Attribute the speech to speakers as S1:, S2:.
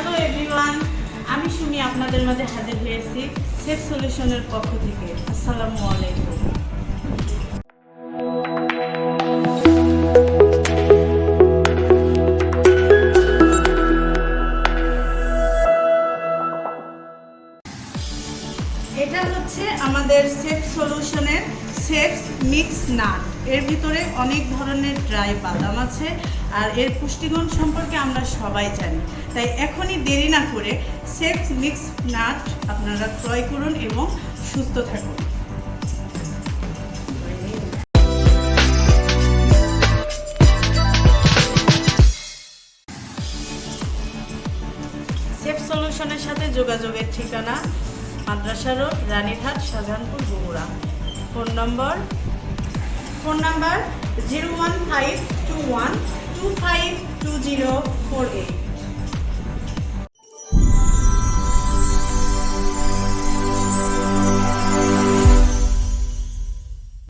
S1: hello everyone আমি শুনি আপনাদের মাঝে হাজির হয়েছি সেফ সলিউশনের পক্ষ থেকে আসসালামু আলাইকুম এটা হচ্ছে আমাদের সেফ সলিউশনের সেফ মিক্স নাট এর ভিতরে অনেক ধরনের ড্রাই বাদাম আছে আর এর পুষ্টিগুণ সম্পর্কে আমরা সবাই জানি তাই এখনই দেরি না করে সেফ মিক্স নাট আপনারা ক্রয় করুন এবং সুস্থ থাকুন সেফ সলিউশনের সাথে যোগাযোগের ঠিকানা মাদ্রাসা road Ranighat Shahjahanpur Bogura phone number phone number zero one five two one two five two zero four eight